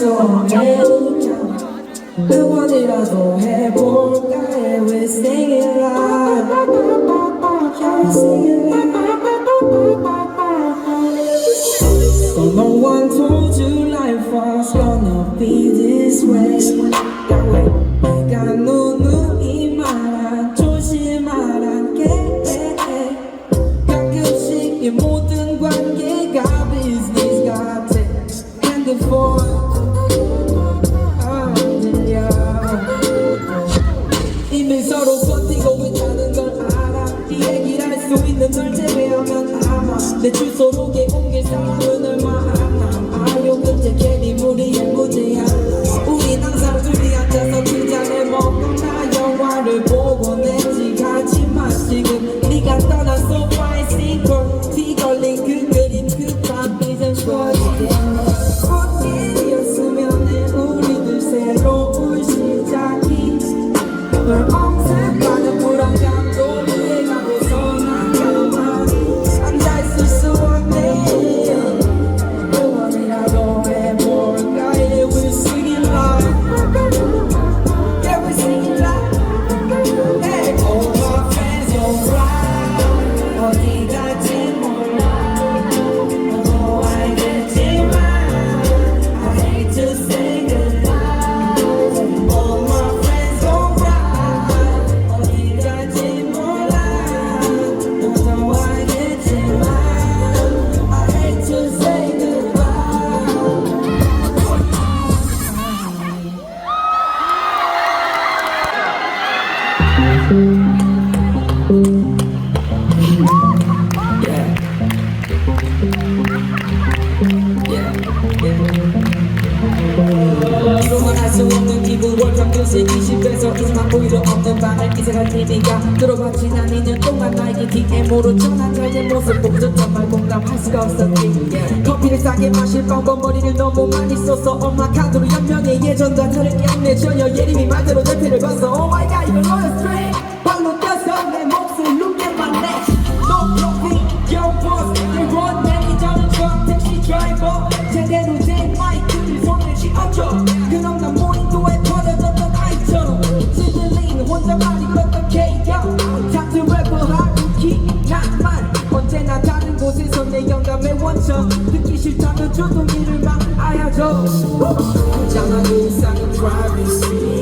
so 매니까 한 번이라도 해보 20대에서 인상 보이러 없는 밤을 기생할 TV가 들어봐 지난 2년 동안 나에게 DM으로 전한 저의 모습 보고 정말 공감할 수가 없었지. 커피를 싸게 마실 방법 머리를 너무 많이 써서 엄마 카드로 연명의 예전과 다르게 안내 전혀 예림이 만들어 대표를 봐서. Oh my god 이건 너였어 귀여운 척 듣기 싫다면 조동이를 막 아야죠 혼자만 어, 그 인상은 private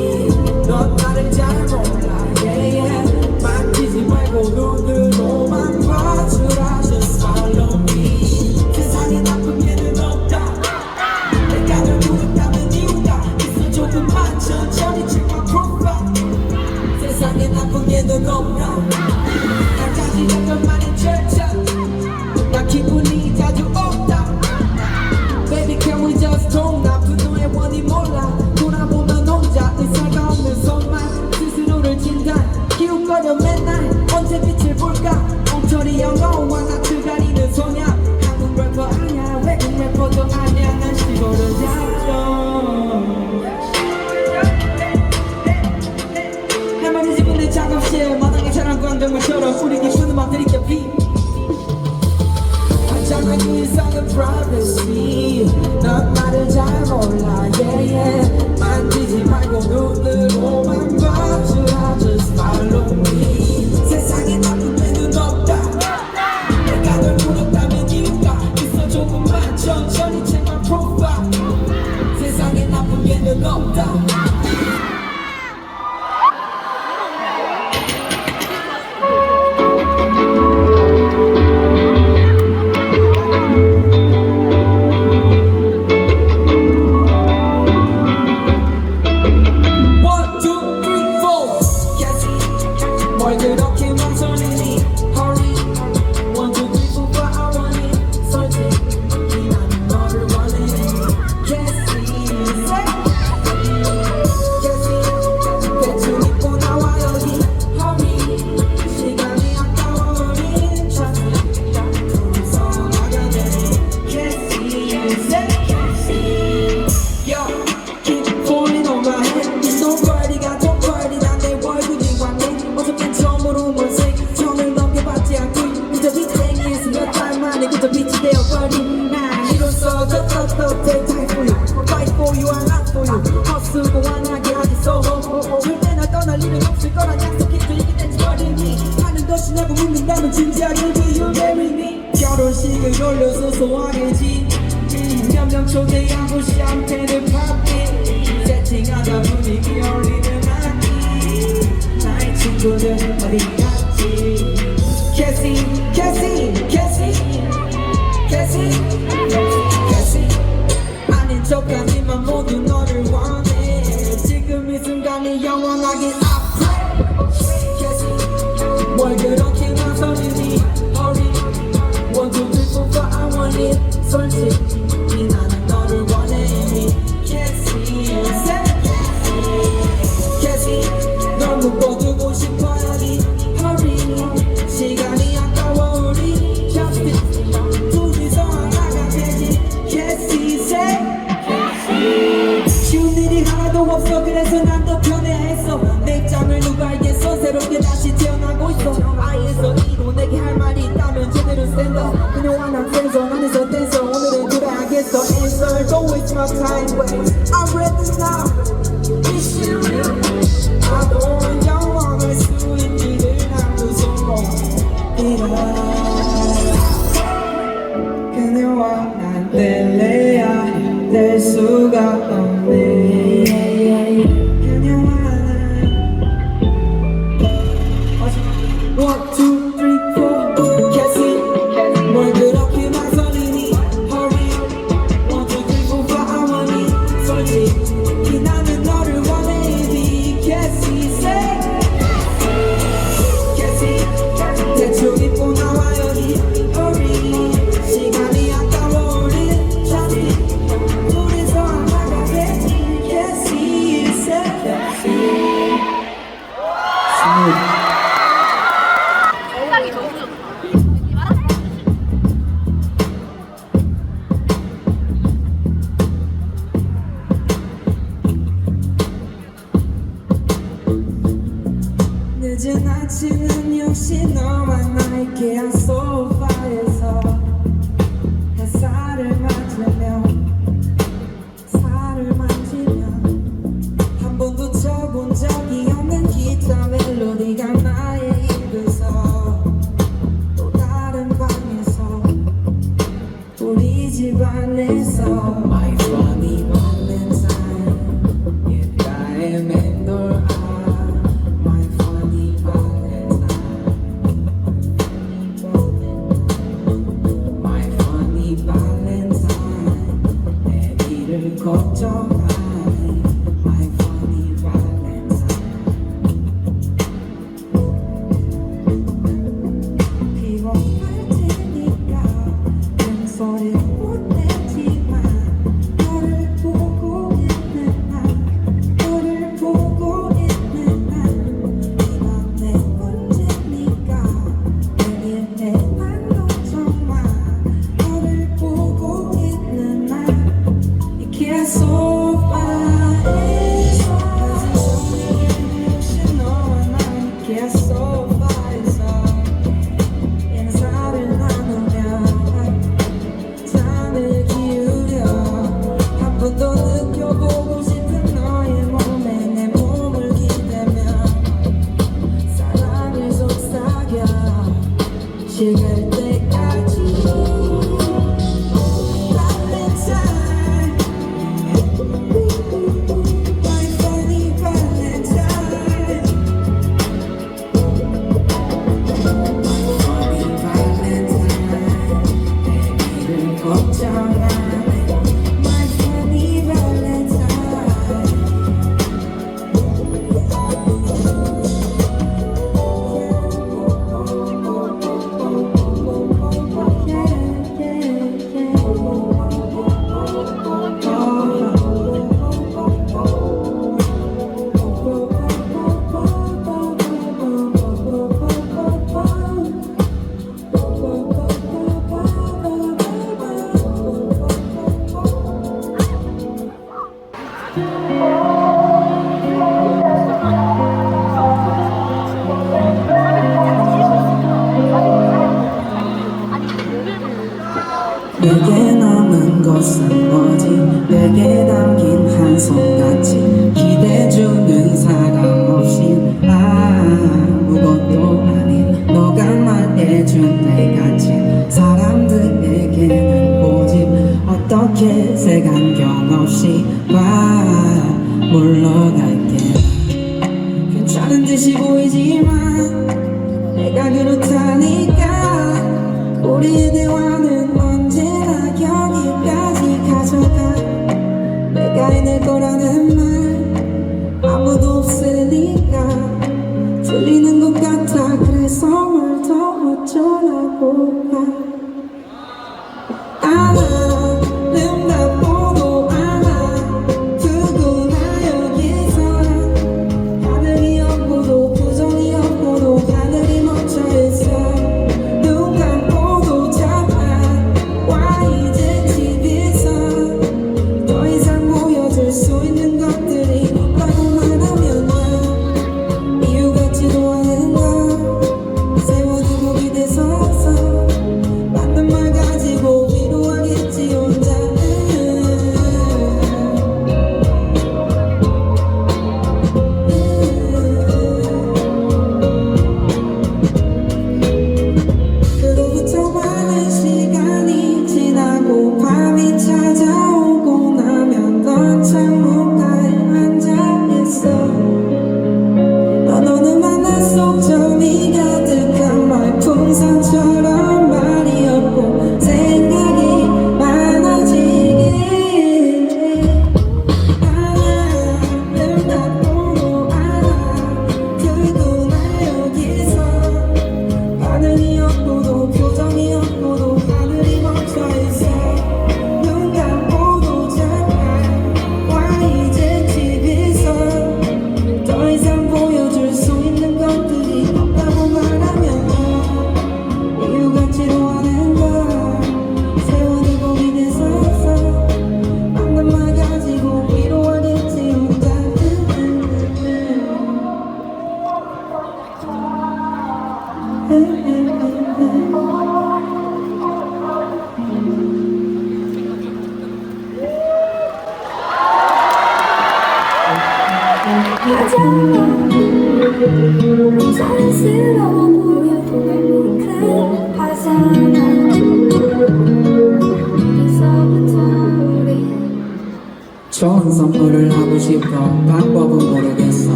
promise. 나는 진짜 그지 you marry me 결혼식을 올려서 소화되지 몇명 초대하고 샴페인을 팝기 세팅하다 분위기 어울리는 아기 나의 친구들 어디 갔지 캐시 캐시 que é só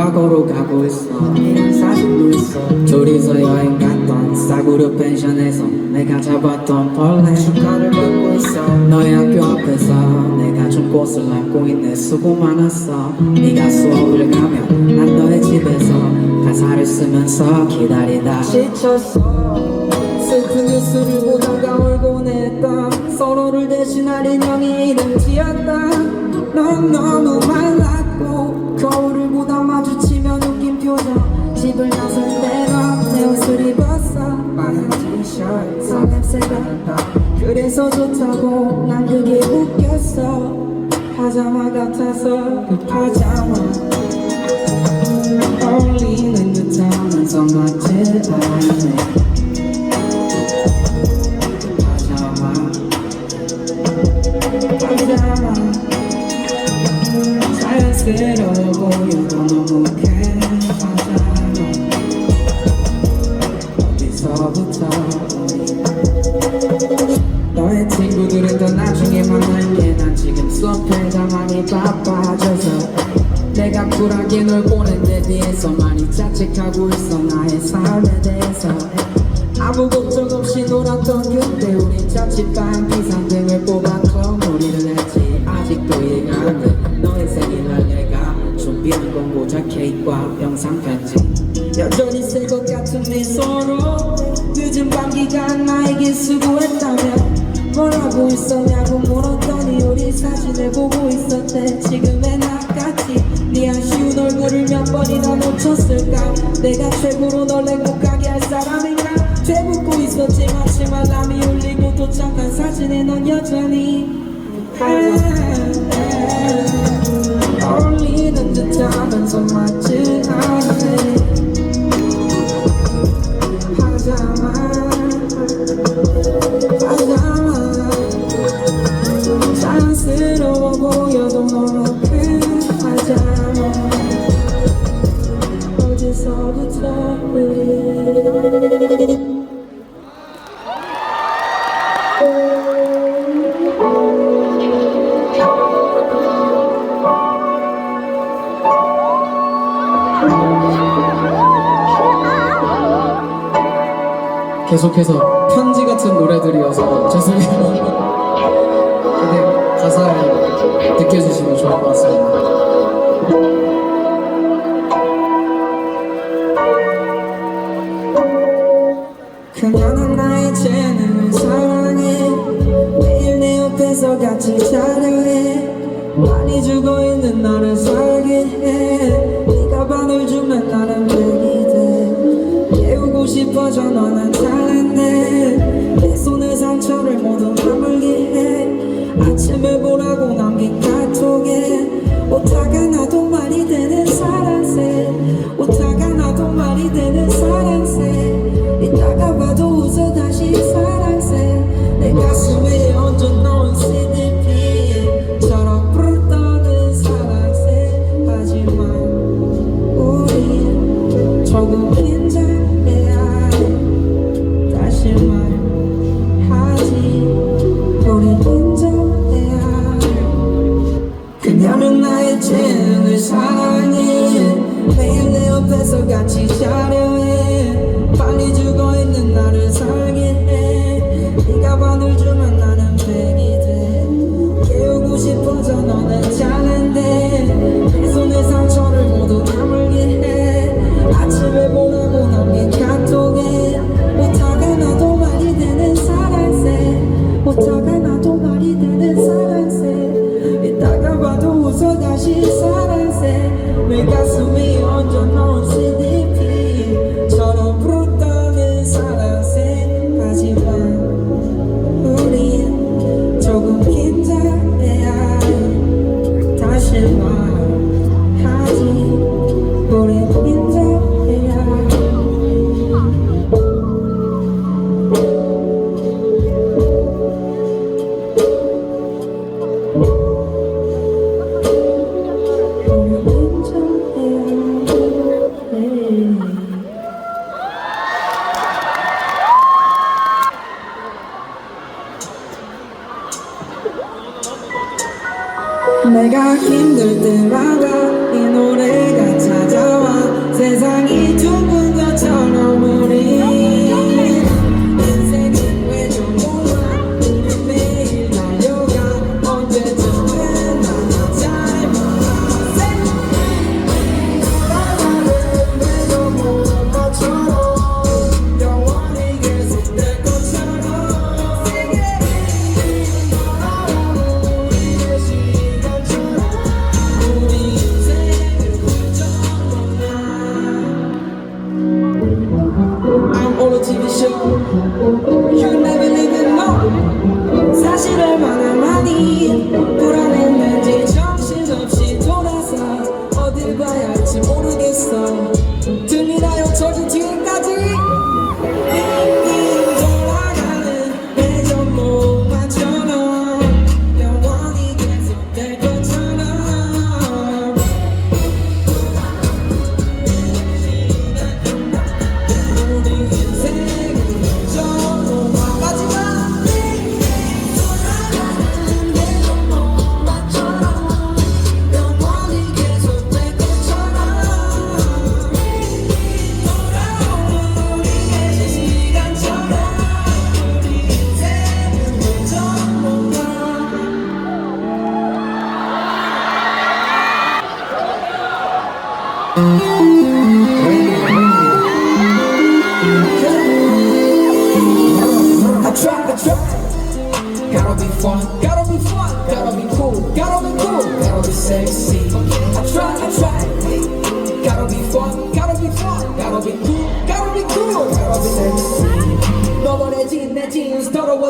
과거로 가고 있어. 사진도 있어. 둘이서 여행 갔던 싸구려 펜션에서 내가 잡았던 벌레 축하를 받고 있어. 너의 학교 앞에서 내가 준 꽃을 안고 있네. 수고 많았어. 네가 수업을 가면 난 너의 집에서 가사를 쓰면서 기다리다. 지쳤어. 슬픈 뉴스를 보다가 울곤 했다. 서로를 대신할 인형이 이름 지었다. 넌 너무 말랐고 거울을 보다 나설 때넌내 옷을 입었어 빨간 티셔츠 냄새가 나 그래서 좋다고 난 그게 웃겼어. 파자마 같아서 그 파자마. 어울리는 않네 파자마. 파자마. 자연스러워 보여도 너무 자책하고 있어. 나의 삶에 대해서 아무 걱정 없이 놀았던 그때 우린 자취방 비상등을 뽑아서 놀이를 했지. 아직도 이해가 안돼. 너의 생일날 내가 준비한 공고자 케이크와 영상 편지. 여전히 새 것 같은 미소로 늦은 밤 기간 나에게 수고했다면 뭘 하고 있었냐고 물었더니 우리 사진을 보고 있었대. 지금의 나같이 네아 얼굴을 몇 번이나 놓쳤을까? 내가 최고로 널 행복하게 할 사람인가? 되묻고 있었지 마침 알람이 울리고 도착한 사진에 넌 여전히 어울리는 듯 하면서 맞지 않네 계속해서 편지 같은 노래들이어서 죄송해요. 아침에 보라고 남긴 카톡에 오타가 나도 말이 되는 사랑새 오타가 나도 말이 되는 사랑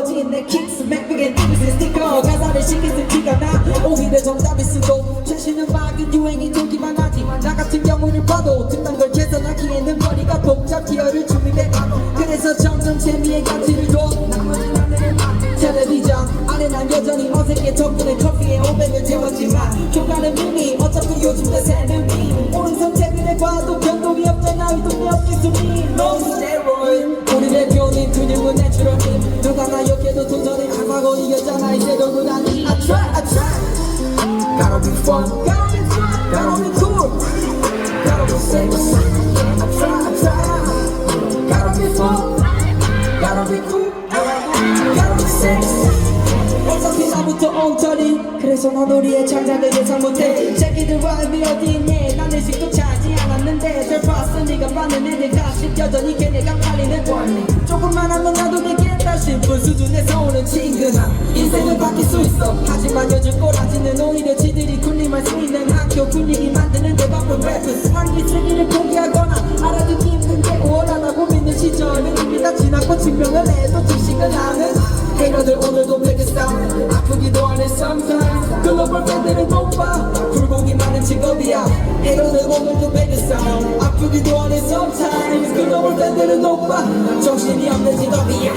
더러워진 내 kicks, 맥북엔 티비스 스티커, 가사를 시키는 티가 나. 오히려 정답일 수도. 최신은 막은 유행이 돌기만 하지만 나 같은 경우를 봐도 듣는 걸 개선하기에는 머리가 복잡 기어를 준비돼. 그래서 점점 재미의 가치를 둬. 텔레비전 안에 난 여전히 어색해 덕분에 커피에 500을 채웠지만 효과는 이미 어차피 요즘 대세는 미 옳은 선택을 해봐도 변동이 없잖아 위동이 없겠으니 No steroid 우리 대표님 근육은 내추럴 나 욕해도 도전에 강하고 이겼잖아 이제 너는 아니 I try I try Gotta be fun Gotta be fun Gotta be cool Gotta be sexy I try I try Gotta be fun 섹시 어차피 나부터 엉터리 그래서 넌 우리의 창작을 예상 못해 새끼들 와이비 어디 있니 난 의식도 차 지 않았는데 잘 봤어 네가 많은 애들 가십 여전히 걔네가 팔리는 원리. 조금만 하면 나도 되겠다 싶은 수준에서 오는 친근함. 인생은 바뀔 수 있어. 하지만 요즘 꼬라지는 오히려 지들이 군림할 수 있는 학교 분위기 만드는 데 바쁜 래퍼 한기 쓰기를 포기하거나 알아두기 힘든데 우월하다고 믿는 시절은 이미 다 지났고 증명을 해도 주식을 하는 헤이러들 오늘도 배겠어 아프기도 하네 sometimes. 글로벌 팬들은 높아 굴곡이 많은 직업이야. 헤이러들 오늘도 배겠어 아프기도 하네 sometimes. 글로벌 팬들은 높아 정신이 없는 직업이야